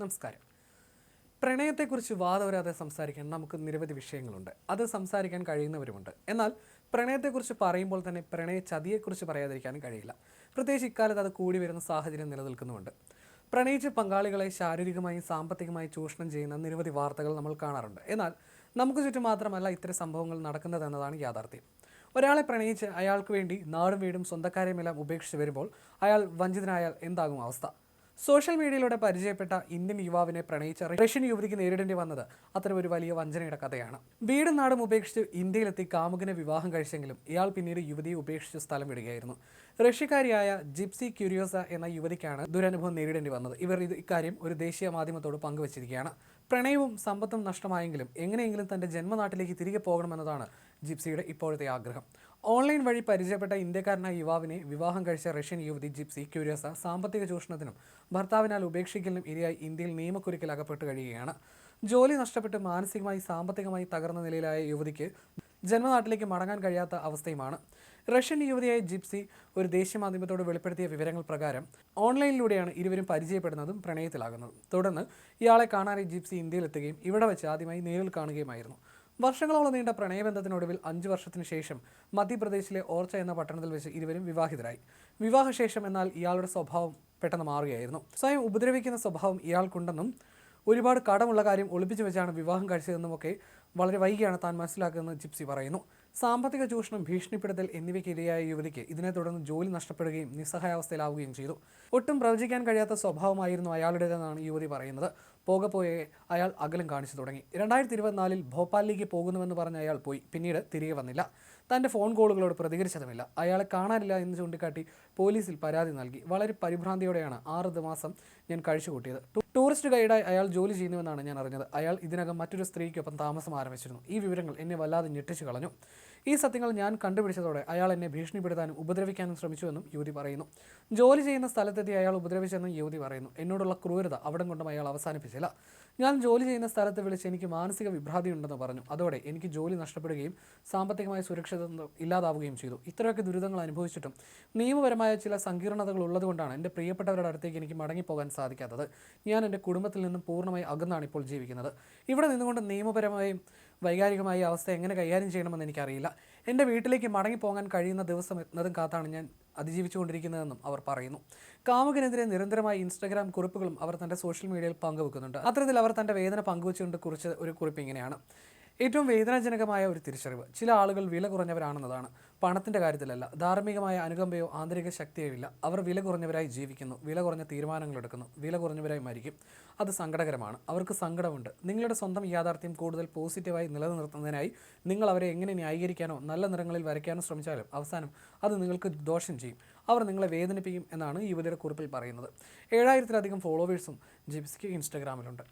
നമസ്കാരം. പ്രണയത്തെക്കുറിച്ച് വാദവരാതെ സംസാരിക്കാൻ നമുക്ക് നിരവധി വിഷയങ്ങളുണ്ട്. അത് സംസാരിക്കാൻ കഴിയുന്നവരുമുണ്ട്. എന്നാൽ പ്രണയത്തെക്കുറിച്ച് പറയുമ്പോൾ തന്നെ പ്രണയ ചതിയെക്കുറിച്ച് പറയാതിരിക്കാനും കഴിയില്ല. പ്രത്യേകിച്ച് ഇക്കാലത്ത് അത് കൂടി വരുന്ന സാഹചര്യം നിലനിൽക്കുന്നുമുണ്ട്. പ്രണയിച്ച പങ്കാളികളെ ശാരീരികമായും സാമ്പത്തികമായും ചൂഷണം ചെയ്യുന്ന നിരവധി വാർത്തകൾ നമ്മൾ കാണാറുണ്ട്. എന്നാൽ നമുക്ക് ചുറ്റും മാത്രമല്ല ഇത്തരം സംഭവങ്ങൾ നടക്കുന്നത് എന്നതാണ് യാഥാർത്ഥ്യം. ഒരാളെ പ്രണയിച്ച് അയാൾക്ക് വേണ്ടി നാടും വീടും സ്വന്തക്കാരെയുമെല്ലാം ഉപേക്ഷിച്ച് വരുമ്പോൾ അയാൾ വഞ്ചിതനായാൽ എന്താകും അവസ്ഥ? സോഷ്യൽ മീഡിയയിലൂടെ പരിചയപ്പെട്ട ഇന്ത്യൻ യുവാവിനെ പ്രണയിച്ച റഷ്യൻ യുവതിക്ക് നേരിടേണ്ടി വന്നത് അത്തരം ഒരു വലിയ വഞ്ചനയുടെ കഥയാണ്. വീടും നാടും ഉപേക്ഷിച്ച് ഇന്ത്യയിലെത്തി കാമുകനെ വിവാഹം കഴിച്ചെങ്കിലും ഇയാൾ പിന്നീട് യുവതിയെ ഉപേക്ഷിച്ച് സ്ഥലം വിടുകയായിരുന്നു. റഷ്യക്കാരിയായ ജിപ്സി ക്യൂരിയോസ എന്ന യുവതിക്കാണ് ദുരനുഭവം നേരിടേണ്ടി വന്നത്. ഇവർ ഇത് ഇക്കാര്യം ഒരു ദേശീയ മാധ്യമത്തോട് പങ്കുവച്ചിരിക്കുകയാണ്. പ്രണയവും സമ്പത്തും നഷ്ടമായെങ്കിലും എങ്ങനെയെങ്കിലും തന്റെ ജന്മനാട്ടിലേക്ക് തിരികെ പോകണമെന്നതാണ് ജിപ്സിയുടെ ഇപ്പോഴത്തെ ആഗ്രഹം. ഓൺലൈൻ വഴി പരിചയപ്പെട്ട ഇന്ത്യക്കാരനായ യുവാവിനെ വിവാഹം കഴിച്ച റഷ്യൻ യുവതി ജിപ്സി ക്യൂരിയസ സാമ്പത്തിക ചൂഷണത്തിനും ഭർത്താവിനാൽ ഉപേക്ഷിക്കലിനും ഇരയായി ഇന്ത്യയിൽ നിയമക്കുരുക്കിൽ അകപ്പെട്ട് കഴിയുകയാണ്. ജോലി നഷ്ടപ്പെട്ട് മാനസികമായി സാമ്പത്തികമായി തകർന്ന നിലയിലായ യുവതിക്ക് ജന്മനാട്ടിലേക്ക് മടങ്ങാൻ കഴിയാത്ത അവസ്ഥയുമാണ്. റഷ്യൻ യുവതിയായ ജിപ്സി ഒരു ദേശീയ മാധ്യമത്തോട് വെളിപ്പെടുത്തിയ വിവരങ്ങൾ പ്രകാരം ഓൺലൈനിലൂടെയാണ് ഇരുവരും പരിചയപ്പെടുന്നതും പ്രണയത്തിലാകുന്നതും. തുടർന്ന് ഇയാളെ കാണാനായി ജിപ്സി ഇന്ത്യയിലെത്തുകയും ഇവിടെ വെച്ച് ആദ്യമായി നേരിൽ കാണുകയുമായിരുന്നു. വർഷങ്ങളോളം നീണ്ട പ്രണയബന്ധത്തിനൊടുവിൽ അഞ്ചു വർഷത്തിന് ശേഷം മധ്യപ്രദേശിലെ ഓർച്ച എന്ന പട്ടണത്തിൽ വെച്ച് ഇരുവരും വിവാഹിതരായി. വിവാഹശേഷം എന്നാൽ ഇയാളുടെ സ്വഭാവം പെട്ടെന്ന് മാറുകയായിരുന്നു. സ്വയം ഉപദ്രവിക്കുന്ന സ്വഭാവം ഇയാൾക്കുണ്ടെന്നും ഒരുപാട് കടമുള്ള കാര്യം ഒളിപ്പിച്ചു വെച്ചാണ് വിവാഹം കഴിച്ചതെന്നുമൊക്കെ വളരെ വൈകിയാണ് താൻ മനസ്സിലാക്കുന്നത് ജിപ്സി പറയുന്നു. സാമ്പത്തിക ചൂഷണം ഭീഷണിപ്പെടുത്തൽ എന്നിവയ്ക്ക് യുവതിക്ക് ഇതിനെ തുടർന്ന് ജോലി നഷ്ടപ്പെടുകയും നിസ്സഹായാവസ്ഥയിലാവുകയും ചെയ്തു. ഒട്ടും പ്രവചിക്കാൻ കഴിയാത്ത സ്വഭാവമായിരുന്നു അയാളുടേതെന്നാണ് യുവതി പറയുന്നത്. പോകെ പോയെ അയാൾ അകലം കാണിച്ചു തുടങ്ങി. രണ്ടായിരത്തി ഇരുപത്തിനാലിൽ ഭോപ്പാലിലേക്ക് പോകുന്നുവെന്ന് പറഞ്ഞ അയാൾ പോയി. പിന്നീട് തിരികെ വന്നില്ല. തന്റെ ഫോൺ കോളുകളോട് പ്രതികരിച്ചതുമില്ല. അയാളെ കാണാനില്ല എന്ന് ചൂണ്ടിക്കാട്ടി പോലീസിൽ പരാതി നൽകി. വളരെ പരിഭ്രാന്തിയോടെയാണ് ആറ് മാസം ഞാൻ കഴിച്ചുകൂട്ടിയത്. ടൂറിസ്റ്റ് ഗൈഡായി അയാൾ ജോലി ചെയ്യുന്നുവെന്നാണ് ഞാൻ അറിഞ്ഞത്. അയാൾ ഇതിനകം മറ്റൊരു സ്ത്രീക്കൊപ്പം താമസം ആരംഭിച്ചിരുന്നു. ഈ വിവരങ്ങൾ എന്നെ വല്ലാതെ ഞെട്ടിച്ചു കളഞ്ഞു. ഈ സത്യങ്ങൾ ഞാൻ കണ്ടുപിടിച്ചതോടെ അയാൾ എന്നെ ഭീഷണിപ്പെടുത്താനും ഉപദ്രവിക്കാനും ശ്രമിച്ചുവെന്നും യുവതി പറയുന്നു. ജോലി ചെയ്യുന്ന സ്ഥലത്തെത്തി അയാൾ ഉപദ്രവിച്ചെന്നും യുവതി പറയുന്നു. എന്നോടുള്ള ക്രൂരത അവിടം കൊണ്ടും അയാൾ അവസാനിപ്പിച്ചില്ല. ഞാൻ ജോലി ചെയ്യുന്ന സ്ഥലത്ത് വിളിച്ച് എനിക്ക് മാനസിക വിഭ്രാന്തി ഉണ്ടെന്ന് പറഞ്ഞു. അതോടെ എനിക്ക് ജോലി നഷ്ടപ്പെടുകയും സാമ്പത്തികമായ സുരക്ഷിതത്വം ഇല്ലാതാവുകയും ചെയ്തു. ഇത്രയൊക്കെ ദുരിതങ്ങൾ അനുഭവിച്ചിട്ടും നിയമപരമായ ചില സങ്കീർണതകൾ ഉള്ളതുകൊണ്ടാണ് എന്റെ പ്രിയപ്പെട്ടവരുടെ അടുത്തേക്ക് എനിക്ക് മടങ്ങിപ്പോകാൻ സാധിക്കാത്തത്. ഞാൻ എന്റെ കുടുംബത്തിൽ നിന്നും പൂർണമായി അകന്നാണ് ഇപ്പോൾ ജീവിക്കുന്നത്. ഇവിടെ നിന്നുകൊണ്ട് നിയമപരമായും വൈകാരികമായ അവസ്ഥ എങ്ങനെ കൈകാര്യം ചെയ്യണമെന്ന് എനിക്കറിയില്ല. എന്റെ വീട്ടിലേക്ക് മടങ്ങിപ്പോകാൻ കഴിയുന്ന ദിവസം എത്തുന്നതും കാത്താണ് ഞാൻ അതിജീവിച്ചുകൊണ്ടിരിക്കുന്നതെന്നും അവർ പറയുന്നു. കാമുകനെതിരെ നിരന്തരമായി ഇൻസ്റ്റാഗ്രാം കുറിപ്പുകളും അവർ തന്റെ സോഷ്യൽ മീഡിയയിൽ പങ്കുവെക്കുന്നുണ്ട്. അത്തരത്തിൽ അവർ തന്റെ വേദന പങ്കുവച്ചുകൊണ്ട് കുറിച്ച് ഒരു കുറിപ്പ് ഇങ്ങനെയാണ്. ഏറ്റവും വേദനാജനകമായ ഒരു തിരിച്ചറിവ്. ചില ആളുകൾ വില കുറഞ്ഞവരാണെന്നതാണ്. പണത്തിന്റെ കാര്യത്തിലല്ല. ധാർമ്മികമായ അനുകമ്പയോ ആന്തരിക ശക്തിയോ ഇല്ല. അവർ വില കുറഞ്ഞവരായി ജീവിക്കുന്നു. വില കുറഞ്ഞ തീരുമാനങ്ങൾ എടുക്കുന്നു. വില കുറഞ്ഞവരായി മരിക്കും. അത് സങ്കടകരമാണ്. അവർക്ക് സങ്കടമുണ്ട്. നിങ്ങളുടെ സ്വന്തം യാഥാർത്ഥ്യം കൂടുതൽ പോസിറ്റീവായി നിലനിർത്തുന്നതിനായി നിങ്ങൾ അവരെ എങ്ങനെ ന്യായീകരിക്കാനോ നല്ല നിറങ്ങളിൽ വരയ്ക്കാനോ ശ്രമിച്ചാലും അവസാനം അത് നിങ്ങൾക്ക് ദോഷം ചെയ്യും. അവർ നിങ്ങളെ വേദനിപ്പിക്കും എന്നാണ് യുവതിയുടെ കുറിപ്പിൽ പറയുന്നത്. ഏഴായിരത്തിലധികം ഫോളോവേഴ്സും ജിപ്സിക്ക് ഇൻസ്റ്റാഗ്രാമിലുണ്ട്.